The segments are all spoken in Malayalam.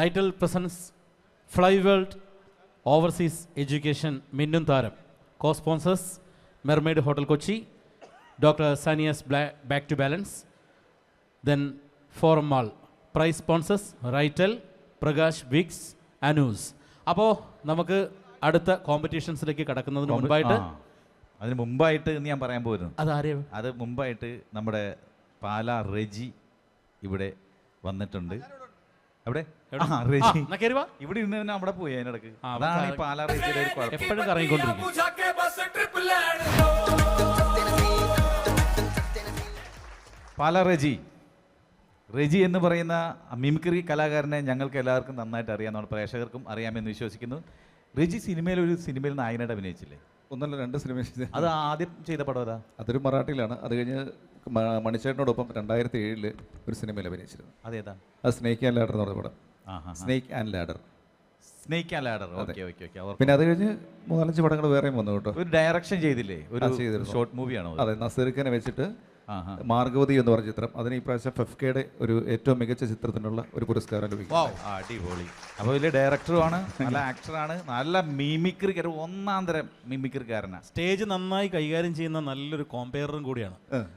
Title presence fly world overseas education മിന്നും താരം co sponsors mermaid hotel Kochi doctor സാനിയസ് blah back to balance then forum mall prize sponsors റൈറ്റൽ Prakash Vicks അനൂസ് അപ്പോൾ നമുക്ക് അടുത്ത കോമ്പറ്റീഷൻസിലേക്ക് കടക്കുന്നതിന് മുൻപായിട്ട് ആ, അതിന് മുമ്പായിട്ട് ഞാൻ പറയാൻ പോയിരുന്നു അതാരെയോ അത് മുമ്പായിട്ട് നമ്മുടെ പാല റെജി ഇവിടെ വന്നിട്ടുണ്ട്. എവിടെ? ഇവിടെ ഇരുന്ന് തന്നെ അവിടെ പോയി അതിനിടക്ക്. അതാണ് ഈ പാലാ റേസിയുടെ ഒരു കുഴപ്പം. എപ്പോഴും കറങ്ങിക്കൊണ്ടിരിക്കും. പാലാ റെജി. റെജി എന്ന് പറയുന്ന മിമിക്രി കലാകാരനെ ഞങ്ങൾക്ക് എല്ലാവർക്കും നന്നായിട്ട് അറിയാം നമ്മുടെ പ്രേക്ഷകർക്കും അറിയാമെന്ന് വിശ്വസിക്കുന്നു. റെജി സിനിമയിൽ ഒരു സിനിമയിൽ നായകനായിട്ട് അഭിനയിച്ചില്ലേ? ഒന്നല്ല രണ്ട് സിനിമ അത് ആദ്യം ചെയ്ത പടം അതാ അതൊരു മറാഠിയിലാണ്. അത് കഴിഞ്ഞ് മണിച്ചേട്ടനോടൊപ്പം രണ്ടായിരത്തി ഏഴിൽ ഒരു സിനിമയിൽ അഭിനയിച്ചിരുന്നു. അതേതാ? അത് സ്നേക്ക് ആൻഡ് ലാഡർ എന്ന് പറഞ്ഞ പടം. Snake and ladder snake and ladder okay okay okay പിന്നെ അത് കഴിഞ്ഞ് മൂന്നാലഞ്ച് പടങ്ങൾ വേറെയും വന്നു കേട്ടോ. ഒരു ഡയറക്ഷൻ ചെയ്തില്ലേ? ഒരു. ഷോർട്ട് മൂവിയാണോ അതെ? നസീർഖനെ വെച്ചിട്ട് മാർഗവതി എന്ന് പറഞ്ഞ ചിത്രം അതിന് ഈ പ്രാവശ്യം ഫെഫ്കയുടെ ഒരു ഏറ്റവും മികച്ച ചിത്രത്തിനുള്ള ഒരു പുരസ്കാരം ലഭിക്കും അടിപൊളി. അപ്പോൾ വലിയ ഡയറക്ടറുമാണ് നല്ല ആക്ടറാണ് നല്ല മിമിക്രിക്കാരൻ ഒന്നാം തരം മിമിക്രിക്കാരനാണ് സ്റ്റേജ് നന്നായി കൈകാര്യം ചെയ്യുന്ന നല്ലൊരു കോമ്പയറും കൂടിയാണ്.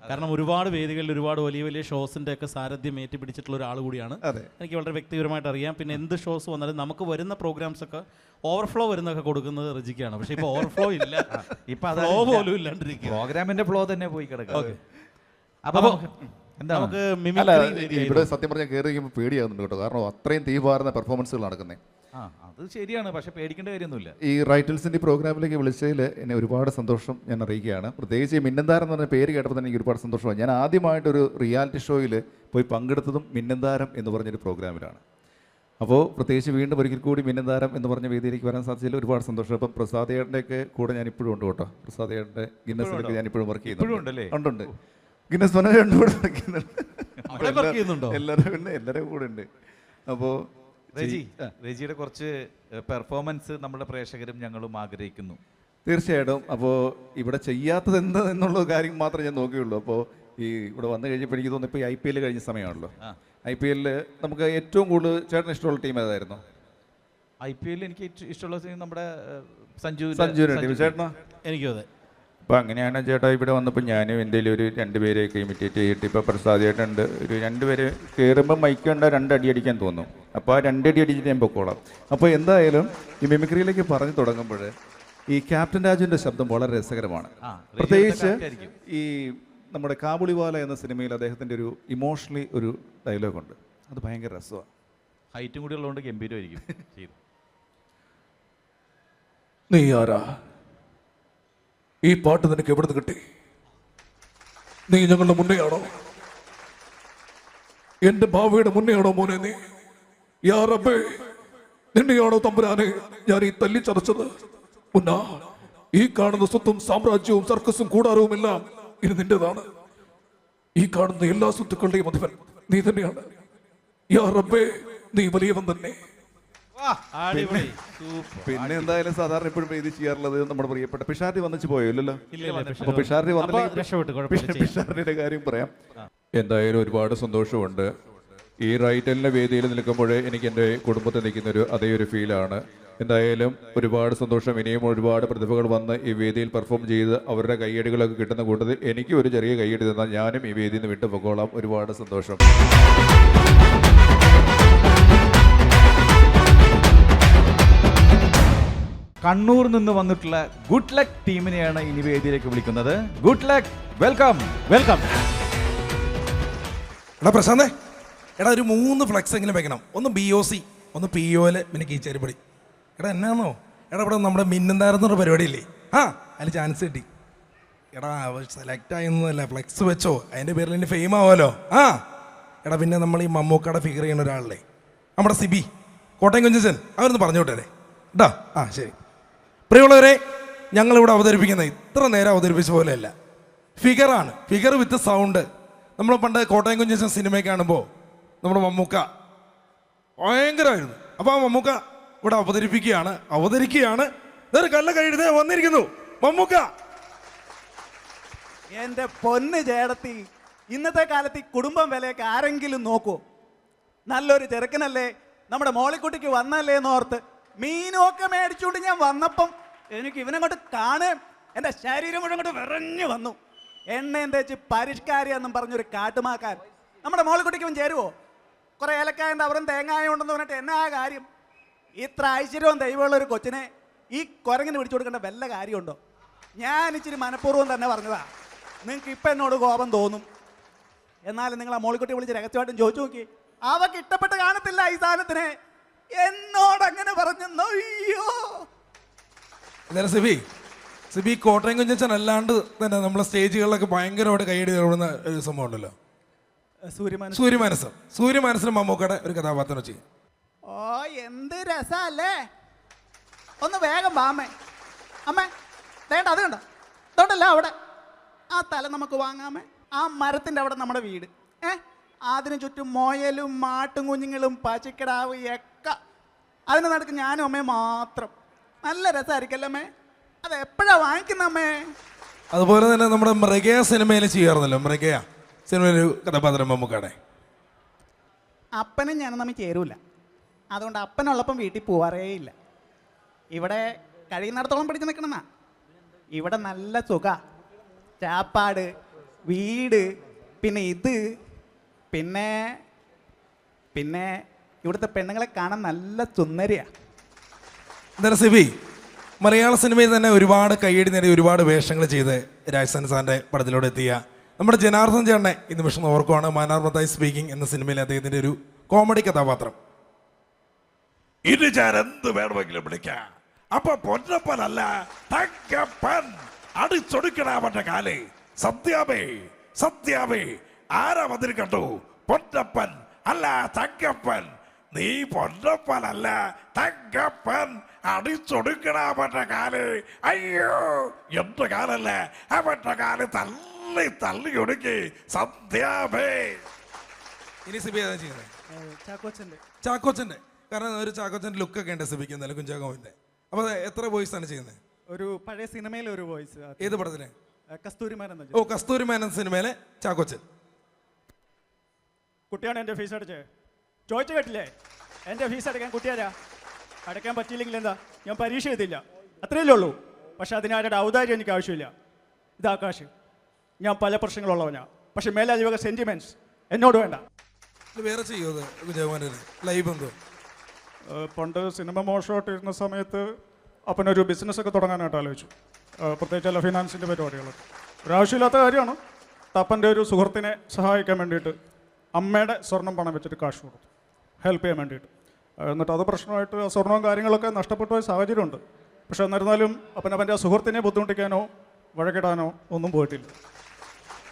കാരണം ഒരുപാട് വേദികളിൽ ഒരുപാട് വലിയ വലിയ ഷോസിന്റെ ഒക്കെ സാരഥ്യം ഏറ്റുപിടിച്ചിട്ടുള്ള ഒരാൾ കൂടിയാണ്. എനിക്ക് വളരെ വ്യക്തിപരമായിട്ട് അറിയാം. പിന്നെ എന്ത് ഷോസ് വന്നാലും നമുക്ക് വരുന്ന പ്രോഗ്രാംസ് ഒക്കെ ഓവർഫ്ലോ വരുന്നൊക്കെ കൊടുക്കുന്നത് റിജിക്കാണ്. പക്ഷെ ഇപ്പൊ ഓവർഫ്ലോ ഇല്ല. ഇപ്പൊ അത് ഫ്ലോ പോലും ഇല്ലാണ്ടിരിക്കും പ്രോഗ്രാമിന്റെ ഫ്ലോ തന്നെ പോയി കിടക്കും അപ്പൊ നമുക്ക് അല്ല ഇവിടെ സത്യം പറഞ്ഞാൽ കയറി കഴിയുമ്പോൾ പേടിയാകുന്നുണ്ട് കേട്ടോ. കാരണം അത്രയും തീപാറുന്ന പെർഫോമൻസുകൾ നടക്കുന്നത് ആ അത് ശരിയാണ്. പക്ഷെ പേടിക്കേണ്ട കാര്യമൊന്നുമില്ല. ഈ റൈറ്റൽസിന്റെ പ്രോഗ്രാമിലേക്ക് വിളിച്ചതിൽ എന്നെ ഒരുപാട് സന്തോഷം ഞാൻ അറിയിക്കുകയാണ്. പ്രത്യേകിച്ച് ഈ മിന്നന്താരം എന്ന് പറഞ്ഞ പേര് കേട്ടപ്പോൾ തന്നെ എനിക്ക് ഒരുപാട് സന്തോഷമാണ്. ഞാൻ ആദ്യമായിട്ടൊരു റിയാലിറ്റി ഷോയിൽ പോയി പങ്കെടുത്തതും മിന്നന്താരം എന്ന് പറഞ്ഞൊരു പ്രോഗ്രാമിലാണ് അപ്പോൾ പ്രത്യേകിച്ച് വീണ്ടും ഒരിക്കൽ കൂടി മിന്നന്താരം എന്ന് പറഞ്ഞ വേദിയിലേക്ക് വരാൻ സാധിച്ചതിൽ ഒരുപാട് സന്തോഷം. അപ്പം പ്രസാദ് ഏട്ടന്റെയൊക്കെ കൂടെ ഞാൻ ഇപ്പോഴും ഉണ്ട് കേട്ടോ. പ്രസാദ് ഏട്ടന്റെ ഗിന്നസിലൊക്കെ ഞാൻ ഇപ്പോഴും വർക്ക് ചെയ്യുന്നുണ്ട്. ഉണ്ട് ഗിന്നസ് പറഞ്ഞ രണ്ടും കൂടെ വർക്ക് ചെയ്യുന്നുണ്ട്? എല്ലാവരും ഉണ്ട് എല്ലാവരും കൂടെ ഉണ്ട്. അപ്പോൾ റെജി റെജിയുടെ കുറച്ച് പെർഫോമൻസ് നമ്മുടെ പ്രേക്ഷകരും ഞങ്ങളും ആഗ്രഹിക്കുന്നു. തീർച്ചയായിട്ടും. അപ്പോൾ ഇവിടെ ചെയ്യാത്തത് എന്ത് എന്നുള്ള കാര്യം മാത്രമേ ഞാൻ നോക്കുകയുള്ളൂ. അപ്പോൾ ഈ ഇവിടെ വന്നു കഴിഞ്ഞപ്പോൾ എനിക്ക് തോന്നുന്നു ഇപ്പോൾ ഐ പി എൽ കഴിഞ്ഞ സമയമാണല്ലോ. ഐ പി എല്ലിൽ നമുക്ക് ഏറ്റവും കൂടുതൽ ചേട്ടൻ ഇഷ്ടമുള്ള ടീം ഏതായിരുന്നു? ഐ പി എല്ലിൽ എനിക്ക് ഇഷ്ടമുള്ള ടീം നമ്മുടെ സഞ്ജു സഞ്ജു ചേട്ടനോ? എനിക്കും അതെ. അപ്പോൾ അങ്ങനെയാണ് ചേട്ടാ ഇവിടെ വന്നപ്പോൾ ഞാനും എന്തെങ്കിലും ഒരു രണ്ട് പേരെയൊക്കെ ഇമിറ്റേറ്റ് ചെയ്തിട്ട് ഇപ്പോൾ പ്രസാദിയായിട്ടുണ്ട് ഒരു രണ്ട് പേര് കയറുമ്പോൾ മൈക്ക് കണ്ട രണ്ടടി അടിക്കാൻ തോന്നും. അപ്പോൾ ആ രണ്ടടി അടിച്ചിട്ട് ഞാൻ പൊക്കോളാം. അപ്പോൾ എന്തായാലും ഈ മിമിക്രിയിലേക്ക് പറഞ്ഞു തുടങ്ങുമ്പോൾ ഈ ക്യാപ്റ്റൻ രാജുവിന്റെ ശബ്ദം വളരെ രസകരമാണ്. പ്രത്യേകിച്ച് ഈ നമ്മുടെ കാബുളിവാല എന്ന സിനിമയിൽ അദ്ദേഹത്തിന്റെ ഒരു ഇമോഷണലി ഒരു ഡയലോഗുണ്ട് അത് ഭയങ്കര രസമാണ്. ഹൈറ്റും കൂടി ഉള്ളതുകൊണ്ട് ഗംഭീരമായിരിക്കും. നീ ആരാ? ഈ പാട്ട് നിനക്ക് എവിടുന്ന് കിട്ടി? നീ ഞങ്ങളുടെ മുന്നെയാണോ? എന്റെ ഭാവിയുടെ മുന്നെയാണോ മോനെ നീ? യാ റബ്ബേ നിന്നെയാണോ തമ്പുരാനെ ഞാൻ ഈ തല്ലി ചതച്ചത്? മുന്നാ ഈ കാണുന്ന സ്വത്തും സാമ്രാജ്യവും സർക്കസും കൂടാരവും എല്ലാം ഇത് നിന്റേതാണ്. ഈ കാണുന്ന എല്ലാ സ്വത്തുക്കളുടെയും അധിപൻ നീ തന്നെയാണ്. യാ റബ്ബേ നീ വലിയവൻ തന്നെ. പിന്നെ എന്തായാലും സാധാരണ എപ്പോഴും ഇത് ചെയ്യാറുള്ളത് നമ്മുടെ പ്രിയപ്പെട്ട പിഷാരി വന്നിച്ച് പോയല്ലോ അപ്പൊ പിഷാരി അപ്പൊ വന്നില്ലെങ്കിൽ രക്ഷപ്പെട്ടു, കുഴപ്പമില്ല, പിഷ- പിഷാരടിയുടെ കാര്യം പറയാം. എന്തായാലും ഒരുപാട് സന്തോഷമുണ്ട്. ഈ റൈറ്റലിന്റെ വേദിയിൽ നിൽക്കുമ്പോൾ എനിക്ക് എന്റെ കുടുംബത്തിൽ നിൽക്കുന്ന ഒരു അതേ ഒരു ഫീലാണ്. എന്തായാലും ഒരുപാട് സന്തോഷം. ഇനിയും ഒരുപാട് പ്രതിഭകൾ വന്ന് ഈ വേദിയിൽ പെർഫോം ചെയ്ത് അവരുടെ കയ്യടികളൊക്കെ കിട്ടുന്ന കൂട്ടത്തിൽ എനിക്ക് ഒരു ചെറിയ കയ്യടി തന്നാൽ ഞാനും ഈ വേദിയിൽ നിന്ന് വിട്ടു പൊക്കോളാം ഒരുപാട് സന്തോഷം. കണ്ണൂർ നിന്ന് വന്നിട്ടുള്ള ഗുഡ് ലക്ക് ടീമിനെയാണ് ഇനി വേദിയിലേക്ക് വിളിക്കുന്നത്. ഗുഡ് ലക്ക് വെൽക്കം വെൽക്കം എടാ പ്രശാന്തേ എടാ ഒരു മൂന്ന് ഫ്ലെക്സ് എങ്കിലും വെക്കണം. ഒന്ന് ബി ഒ സി ഒന്ന് പി ഒ എൽ പിന്നെ കീച്ചേരിപ്പടി. എടാ എന്നാണോ എടാ ഇവിടെ നമ്മുടെ പരിപാടി പരിപാടിയില്ലേ? ആ അതിൽ ചാൻസ് കിട്ടി. എടാ സെലക്ട് ആയെന്നല്ല ഫ്ലെക്സ് വെച്ചോ. അതിന്റെ പേരിൽ ഇനി ഫെയിം ആവുമല്ലോ. ആ എടാ പിന്നെ നമ്മൾ ഈ മമ്മൂക്കയുടെ ഫിഗർ ചെയ്യുന്ന ഒരാളല്ലേ? നമ്മുടെ സിബി കോട്ടയം കുഞ്ചൻ അവരൊന്ന് പറഞ്ഞു വിട്ടേ കേട്ടോ ആ ശരി. പ്രിയമുള്ളവരെ ഞങ്ങളിവിടെ അവതരിപ്പിക്കുന്നത് ഇത്ര നേരം അവതരിപ്പിച്ച പോലെയല്ല. ഫിഗറാണ് ഫിഗർ വിത്ത് സൗണ്ട് നമ്മൾ പണ്ട് കോട്ടയം കുഞ്ഞച്ചൻ സിനിമ കാണുമ്പോൾ നമ്മുടെ മമ്മൂക്ക ഭയങ്കരമായിരുന്നു. അപ്പോൾ ആ മമ്മൂക്ക ഇവിടെ അവതരിപ്പിക്കുകയാണ് അവതരിക്കുകയാണ്. ഇതൊരു കല്ല കഴുതേ വന്നിരിക്കുന്നു. മമ്മൂക്ക! എന്റെ പൊന്ന് ചേടത്തി ഇന്നത്തെ കാലത്ത് ഈ കുടുംബം വിലയൊക്കെ ആരെങ്കിലും നോക്കൂ. നല്ലൊരു ചെറുക്കനല്ലേ നമ്മുടെ മോളിക്കുട്ടിക്ക് വന്നല്ലേ എന്ന് ഓർത്ത് മീനും ഒക്കെ മേടിച്ചുകൊണ്ട് ഞാൻ വന്നപ്പം എനിക്ക് ഇവനങ്ങോട്ട് കാണേ എന്റെ ശരീരം മുഴുവൻ അങ്ങോട്ട് വിറഞ്ഞു വന്നു. എണ്ണയും പരിഷ്കാരി എന്നും പറഞ്ഞൊരു കാട്ടുമാക്കാൻ. നമ്മുടെ മോളിക്കുട്ടിക്ക് ഇവൻ ചേരുവോ? കുറെ ഏലക്കായന്റെ അവരും തേങ്ങായ ഉണ്ടെന്ന് പറഞ്ഞിട്ട് എന്നാ കാര്യം? ഇത്ര ഐശ്വര്യവും ദൈവമുള്ള ഒരു കൊച്ചിനെ ഈ കുരങ്ങിന് പിടിച്ചു കൊടുക്കേണ്ട വല്ല കാര്യമുണ്ടോ? ഞാൻ ഇച്ചിരി മനഃപൂർവം തന്നെ പറഞ്ഞതാ. നിങ്ങൾക്ക് ഇപ്പം എന്നോട് കോപം തോന്നും. എന്നാലും നിങ്ങൾ ആ മോളിക്കുട്ടി വിളിച്ച് രഹസ്യമായിട്ടും ചോദിച്ചു നോക്കി. അവക്ക് ഇഷ്ടപ്പെട്ട് കാണത്തില്ല ഈ സാധനത്തിനെ. എന്നോടങ്ങനെ പറഞ്ഞെന്നോ? അയ്യോ. എന്തായാലും സിബി സിബി കോട്ടയം കുഞ്ഞച്ചൻ അല്ലാണ്ട് തന്നെ നമ്മളെ സ്റ്റേജുകളിലൊക്കെ ഭയങ്കരമായിട്ട് കൈയടി നേടുന്ന ഒരു സംഭവം ഉണ്ടല്ലോ. സൂര്യമാന സൂര്യമാനസം. സൂര്യമാനസിനും മമ്മൂക്കയുടെ ഒരു കഥാപാത്രം വെച്ച്. ഓ എന്ത് രസല്ലേ? ഒന്ന് വേഗം വാമേ അമ്മേ. വേണ്ട അത് കണ്ടോ അതുകൊണ്ടല്ല അവിടെ. ആ തല നമുക്ക് വാങ്ങാമേ ആ മരത്തിന്റെ അവിടെ നമ്മുടെ വീട്. ഏ അതിനു ചുറ്റും മൊയലും മാട്ടും കുഞ്ഞുങ്ങളും പച്ചക്കിടാവ് എക്ക. അതിന് നടക്ക് ഞാനും അമ്മയും മാത്രം. നല്ല രസമായിരിക്കല്ലേ അമ്മേ? അത് എപ്പോഴാ വാങ്ങിക്കുന്ന അമ്മേ? അതുപോലെ തന്നെ നമ്മുടെ മൃഗയ സിനിമയിൽ ചെയ്യാറുണ്ടല്ലോ. മൃഗയ. സിനിമയിൽ കഥാപാത്രം മമ്മൂക്കയുടെ അപ്പനും ഞാനും തമ്മിൽ ചേരൂല. അതുകൊണ്ട് അപ്പനുള്ളപ്പം വീട്ടിൽ പോവാറേ ഇല്ല ഇവിടെ കഴിയുന്നിടത്തോളം പിടിച്ച് നിൽക്കണമെന്നാ. ഇവിടെ നല്ല സുഖ. ചാപ്പാട് വീട് പിന്നെ ഇത് പിന്നെ പിന്നെ ഇവിടുത്തെ പെണ്ണുങ്ങളെ കാണാൻ നല്ല സുന്ദരിയാ. എന്തായാലും സിബി മലയാള സിനിമയിൽ തന്നെ ഒരുപാട് കൈയടി നേടി ഒരുപാട് വേഷങ്ങൾ ചെയ്ത് രാജസ്ഥാൻ സാറിന്റെ പടത്തിലൂടെ എത്തിയ നമ്മുടെ ജനാർദ്ദൻ ചേട്ടനെ ഈ നിമിഷം ഓർക്കുവാണ് മാനാർ മത്തായി സ്പീക്കിംഗ് എന്ന സിനിമയിൽ അദ്ദേഹത്തിന്റെ ഒരു കോമഡി കഥാപാത്രം. ഇത് ഞാൻ എന്ത് വേണമെങ്കിലും വിളിക്കാം. അപ്പൊ പൊന്നപ്പനല്ല തങ്കപ്പൻ അടിച്ചൊടുക്കണ അവന്റെ കാലേ. സത്യാമേ സത്യാമേ ആരാ വന്നിരിക്കട്ടു പൊന്നപ്പൻ അല്ല തങ്കപ്പൻ. നീ പൊന്നപ്പനല്ല തങ്കപ്പൻ. അടിച്ചൊടുക്കണ അവന്റെ കാൽ. അയ്യോ എന്റെ കാലല്ല? അവന്റെ കാൽ തള്ളി തള്ളി ഒടുക്കി. സന്ധ്യാഭേ. ഇനി സിബി ഏതാ ചെയ്യുന്നത്? ചാക്കോച്ചന്റെ. ചാക്കോച്ചന്റെ കാരണം ഒരു ചാക്കോച്ചന്റെ ലുക്കൊക്കെ ഉണ്ട് സിബിക്ക് എന്തായാലും കുഞ്ചാക്കോവിന്റെ അപ്പൊ എത്ര വോയിസ് ആണ് ചെയ്യുന്നത്? ഒരു പഴയ സിനിമയിലെ ഒരു വോയിസ് ഏത് പടത്തിന് ഓ കസ്തൂരി മേനൻ സിനിമയിലെ ചാക്കോച്ചൻ. കുട്ടിയാണ് എന്റെ ഫീസ് അടിച്ചേ ചോദിച്ചു കേട്ടില്ലേ? എന്റെ ഫീസ് അടയ്ക്കാൻ കുട്ടിയാരാ? അടയ്ക്കാൻ പറ്റിയില്ലെങ്കിൽ എന്താ? ഞാൻ പരീക്ഷ എഴുതില്ല. അത്രയല്ലേ ഉള്ളൂ. പക്ഷെ അതിനാരുടെ ഔദാര്യം എനിക്ക് ആവശ്യമില്ല. ഇത് ആകാശ്. ഞാൻ പല പ്രശ്നങ്ങളുള്ളവനാ. പക്ഷെ മേലാജി സെന്റിമെന്റ്സ് സെന്റിമെന്റ്സ് എന്നോട് വേണ്ട. വേറെ ചെയ്യോ അത് ലൈവ് എന്തോ? പണ്ട് സിനിമ മോശമായിട്ടിരുന്ന സമയത്ത് അപ്പനൊരു ബിസിനസ്സൊക്കെ തുടങ്ങാനായിട്ട് ആലോചിച്ചു. പ്രത്യേകിച്ച് അല്ല ഫിനാൻസിന്റെ പരിപാടികളൊക്കെ ഒരാവശ്യമില്ലാത്ത കാര്യമാണ്. തപ്പന്റെ ഒരു സുഹൃത്തിനെ സഹായിക്കാൻ വേണ്ടിയിട്ട് അമ്മയുടെ സ്വർണം പണം വെച്ചിട്ട് കാശ് കൊടുത്തു. ഹെൽപ്പ് ചെയ്യാൻ വേണ്ടിയിട്ട്. എന്നിട്ട് അത് പ്രശ്നമായിട്ട് സ്വർണവും കാര്യങ്ങളൊക്കെ നഷ്ടപ്പെട്ടു പോയ സാഹചര്യമുണ്ട്. പക്ഷെ എന്നിരുന്നാലും അപ്പൻ അവന്റെ ആ സുഹൃത്തിനെ ബുദ്ധിമുട്ടിക്കാനോ വഴക്കിടാനോ ഒന്നും പോയിട്ടില്ല.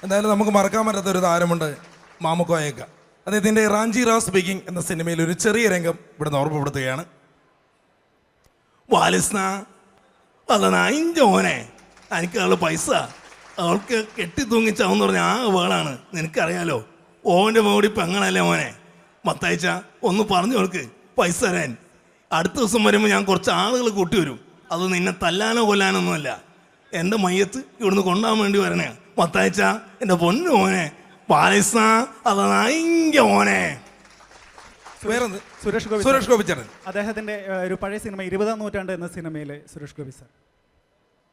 എന്തായാലും നമുക്ക് മറക്കാൻ പറ്റാത്ത ഒരു താരമുണ്ട് മാമുക്കോയേക്ക അദ്ദേഹത്തിന്റെ റാഞ്ചി റാസ് സ്പീക്കിംഗ് എന്ന സിനിമയിൽ ഒരു ചെറിയ രംഗം ഇവിടെ ഓർമ്മപ്പെടുത്തുകയാണ്. വാലിസ്ന മോനെ എനിക്ക് അവൾ പൈസ. അവൾക്ക് കെട്ടി തൂങ്ങിച്ചാവെന്ന് പറഞ്ഞ ആ വേളാണ്. നിനക്കറിയാലോ ഓന്റെ മോടി പെങ്ങളല്ലേ മോനെ. മത്തയച്ച ഒന്ന് പറഞ്ഞു കൊടുക്ക്. പൈസ തരാൻ. അടുത്ത ദിവസം വരുമ്പോൾ ഞാൻ കുറച്ച് ആളുകൾ കൂട്ടി വരും. അത് നിന്നെ തല്ലാനോ കൊല്ലാനൊന്നുമല്ല. എന്റെ മയ്യത്ത് ഇവിടുന്ന് കൊണ്ടുപോകാൻ വേണ്ടി വരണേ. മത്തയച്ച എന്റെ പൊന്നു മോനെ. പാലസ അത് ഭയങ്കര മോനെ. വേറെന്ത്? സുരേഷ് ഗോപി സുരേഷ് ഗോപിച്ചേട്ടൻ. അദ്ദേഹത്തിന്റെ ഏഹ്, ഒരു പഴയ സിനിമ ഇരുപതാം നൂറ്റാണ്ട് എന്ന സിനിമയിലെ സുരേഷ് ഗോപി സാർ.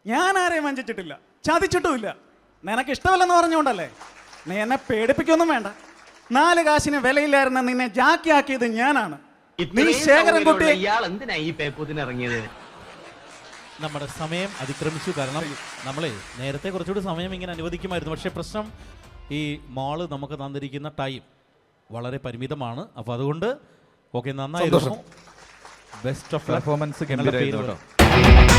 ഞാൻ ആരെയും വഞ്ചിച്ചിട്ടില്ല. ചതിച്ചിട്ടുമില്ല. നിനക്ക് ഇഷ്ടമല്ലെന്ന് പറഞ്ഞുകൊണ്ടല്ലേ? നീ എന്നെ പേടിപ്പിക്കൊന്നും വേണ്ട. നാല് കാശിന് വിലയില്ലായിരുന്ന നിന്നെ ജാക്കിയാക്കിയത് ഞാനാണ്. നീ ശേഖരൻകുട്ടി ഇയാൾ എന്തിനാ ഈ പേപ്പൂത്തിന് ഇറങ്ങിയത്? നമ്മുടെ സമയം അതിക്രമിച്ചു. കാരണം നമ്മളെ നേരത്തെ കുറച്ചുകൂടി സമയം ഇങ്ങനെ അനുവദിക്കുമായിരുന്നു. പക്ഷേ പ്രശ്നം ഈ മോൾ നമുക്ക് തന്നിരിക്കുന്ന ടൈം വളരെ പരിമിതമാണ്. അപ്പോൾ അതുകൊണ്ട് ഓക്കെ നന്നായിരുന്നു. ബെസ്റ്റ് ഓഫ് പെർഫോമൻസ് ഗംഭീരമായിരുന്നു കേട്ടോ.